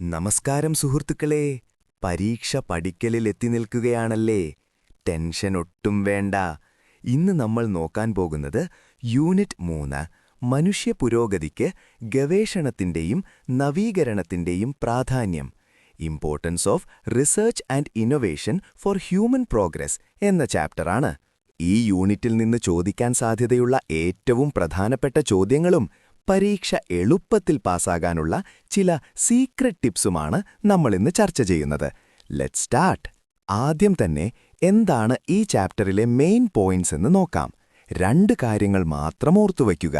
നമസ്കാരം സുഹൃത്തുക്കളെ. പരീക്ഷ പഠിക്കലിൽ എത്തി നിൽക്കുകയാണല്ലേ. ടെൻഷൻ ഒട്ടും വേണ്ട. ഇന്ന് നമ്മൾ നോക്കാൻ പോകുന്നത് യൂണിറ്റ് മൂന്ന് മനുഷ്യ പുരോഗതിക്ക് ഗവേഷണത്തിന്റെയും നവീകരണത്തിന്റെയും പ്രാധാന്യം. Importance of research and innovation for human progress എന്ന ചാപ്റ്ററാണ്. ഈ യൂണിറ്റിൽ നിന്ന് ചോദിക്കാൻ സാധ്യതയുള്ള ഏറ്റവും പ്രധാനപ്പെട്ട ചോദ്യങ്ങളും പരീക്ഷ എളുപ്പത്തിൽ പാസ്സാകാനുള്ള ചില സീക്രട്ട് ടിപ്സുമാണ് നമ്മളിന്ന് ചർച്ച ചെയ്യുന്നത്. ലെറ്റ് സ്റ്റാർട്ട് ആദ്യം തന്നെ എന്താണ് ഈ ചാപ്റ്ററിലെ മെയിൻ പോയിന്റ്സ് എന്ന് നോക്കാം. രണ്ട് കാര്യങ്ങൾ മാത്രം ഓർത്തുവയ്ക്കുക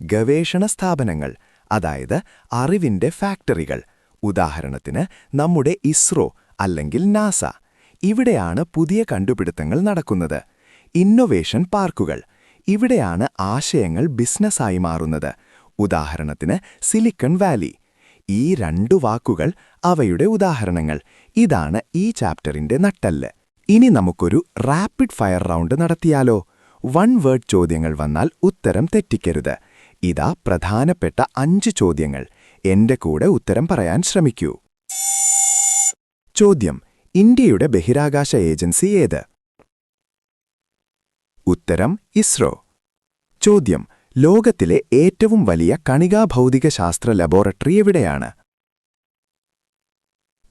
ഗവേഷണ സ്ഥാപനങ്ങൾ അതായത് അറിവിന്റെ ഫാക്ടറികൾ ഉദാഹരണത്തിന് നമ്മുടെ ഇസ്രോ അല്ലെങ്കിൽ നാസ. ഇവിടെയാണ് പുതിയ കണ്ടുപിടുത്തങ്ങൾ നടക്കുന്നത്. ഇന്നൊവേഷൻ പാർക്കുകൾ ഇവിടെയാണ് ആശയങ്ങൾ ബിസിനസ്സായി മാറുന്നത്. ഉദാഹരണത്തിന് സിലിക്കൺ വാലി ഈ രണ്ടു വാക്കുകൾ അവയുടെ ഉദാഹരണങ്ങൾ. ഇതാണ് ഈ ചാപ്റ്ററിന്റെ നട്ടല്ല്. ഇനി നമുക്കൊരു റാപ്പിഡ് ഫയർ റൗണ്ട് നടത്തിയാലോ? വൺ വേർഡ് ചോദ്യങ്ങൾ വന്നാൽ ഉത്തരം തെറ്റിക്കരുത്. ഇതാ പ്രധാനപ്പെട്ട അഞ്ച് ചോദ്യങ്ങൾ. എന്റെ കൂടെ ഉത്തരം പറയാൻ ശ്രമിക്കൂ. ചോദ്യം. ഇന്ത്യയുടെ ബഹിരാകാശ ഏജൻസി ഏത്? ഉത്തരം ഇസ്രോ. ചോദ്യം. ലോകത്തിലെ ഏറ്റവും വലിയ കണികാ ഭൗതിക ശാസ്ത്ര ലബോറട്ടറി എവിടെയാണ്?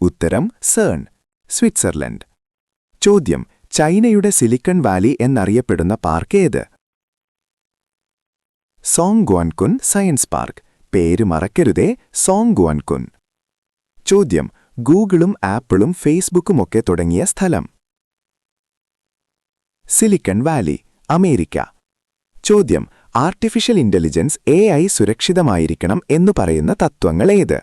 ഉത്തരം സേൺ സ്വിറ്റ്സർലൻഡ്. ചോദ്യം ചൈനയുടെ സിലിക്കൺ വാലി എന്നറിയപ്പെടുന്ന പാർക്ക് ഏത്? Zhong Guancun science park. പേര് മറക്കരുതേ സോങ് ഗുവാൻകുൻ ചോദ്യം ഗൂഗിളും ആപ്പിളും ഫേസ്ബുക്കുമൊക്കെ തുടങ്ങിയ സ്ഥലം? Silicon Valley America. ചോദ്യം ആർട്ടിഫിഷ്യൽ ഇന്റലിജൻസ് എ ഐ സുരക്ഷിതമായിരിക്കണം എന്നു പറയുന്ന തത്വങ്ങൾ ഏത്?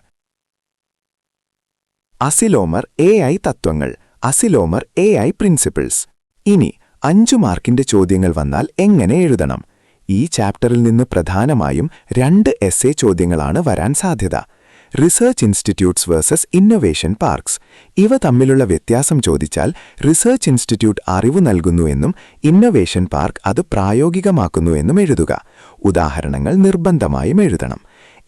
അസിലോമർ എ ഐ തത്വങ്ങൾ അസിലോമർ എ ഐ പ്രിൻസിപ്പിൾസ് ഇനി അഞ്ചു മാർക്കിന്റെ ചോദ്യങ്ങൾ വന്നാൽ എങ്ങനെ എഴുതണം? ഈ ചാപ്റ്ററിൽ നിന്ന് പ്രധാനമായും രണ്ട് എസ് ചോദ്യങ്ങളാണ് വരാൻ സാധ്യത. Research institutes versus innovation parks ഇവ തമ്മിലുള്ള വ്യത്യാസം ചോദിച്ചാൽ റിസർച്ച് ഇൻസ്റ്റിറ്റ്യൂട്ട് അറിവ് നൽകുന്നുവെന്നും ഇന്നൊവേഷൻ പാർക്ക് അത് പ്രായോഗികമാക്കുന്നുവെന്നും എഴുതുക. ഉദാഹരണങ്ങൾ നിർബന്ധമായും എഴുതണം.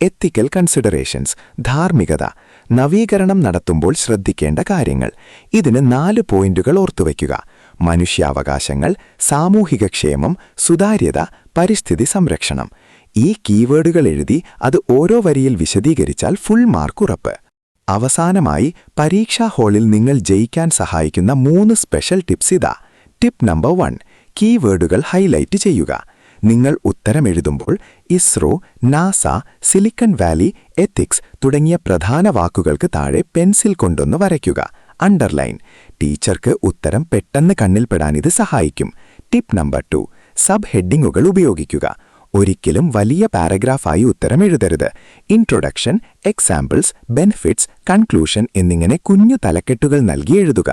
എത്തിക്കൽ കൺസിഡറേഷൻസ് ധാർമ്മികത നവീകരണം നടത്തുമ്പോൾ ശ്രദ്ധിക്കേണ്ട കാര്യങ്ങൾ. ഇതിന് നാല് പോയിന്റുകൾ ഓർത്തുവയ്ക്കുക മനുഷ്യാവകാശങ്ങൾ സാമൂഹിക ക്ഷേമം സുതാര്യത പരിസ്ഥിതി സംരക്ഷണം. ഈ കീവേഡുകൾ എഴുതി അത് ഓരോ വരിയിൽ വിശദീകരിച്ചാൽ ഫുൾ മാർക്ക് ഉറപ്പ്. അവസാനമായി പരീക്ഷാ ഹാളിൽ നിങ്ങൾ ജയിക്കാൻ സഹായിക്കുന്ന മൂന്ന് സ്പെഷ്യൽ ടിപ്സ് ഇതാ. ടിപ്പ് നമ്പർ വൺ കീവേഡുകൾ ഹൈലൈറ്റ് ചെയ്യുക. നിങ്ങൾ ഉത്തരം എഴുതുമ്പോൾ ISRO NASA Silicon Valley ethics തുടങ്ങിയ പ്രധാന വാക്കുകൾക്ക് താഴെ പെൻസിൽ കൊണ്ടൊന്ന് വരയ്ക്കുക. അണ്ടർലൈൻ ടീച്ചർക്ക് ഉത്തരം പെട്ടെന്ന് കണ്ണിൽപ്പെടാൻ ഇത് സഹായിക്കും. ടിപ്പ് നമ്പർ ടു സബ് ഹെഡിങ്ങുകൾ ഉപയോഗിക്കുക. ഒരിക്കലും വലിയ പാരഗ്രാഫായി ഉത്തരം എഴുതരുത്. ഇൻട്രൊഡക്ഷൻ എക്സാമ്പിൾസ് ബെനിഫിറ്റ്സ് കൺക്ലൂഷൻ എന്നിങ്ങനെ കുഞ്ഞു തലക്കെട്ടുകൾ നൽകി എഴുതുക.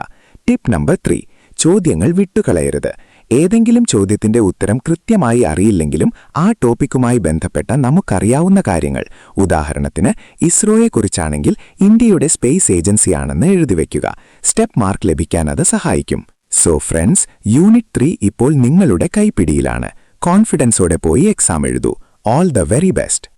ടിപ്പ് നമ്പർ ത്രീ ചോദ്യങ്ങൾ വിട്ടുകളയരുത്. ഏതെങ്കിലും ചോദ്യത്തിന്റെ ഉത്തരം കൃത്യമായി അറിയില്ലെങ്കിലും ആ ടോപ്പിക്കുമായി ബന്ധപ്പെട്ട നമുക്കറിയാവുന്ന കാര്യങ്ങൾ. ഉദാഹരണത്തിന് ഇസ്രോയെക്കുറിച്ചാണെങ്കിൽ ഇന്ത്യയുടെ സ്പേസ് ഏജൻസിയാണെന്ന് എഴുതിവെക്കുക സ്റ്റെപ്പ് മാർക്ക് ലഭിക്കാൻ അത് സഹായിക്കും. സോ ഫ്രണ്ട്സ് യൂണിറ്റ് ത്രീ ഇപ്പോൾ നിങ്ങളുടെ കൈപ്പിടിയിലാണ്. കോൺഫിഡൻസോടെ പോയി എക്സാം എഴുതൂ ഓൾ ദ വെരി ബെസ്റ്റ്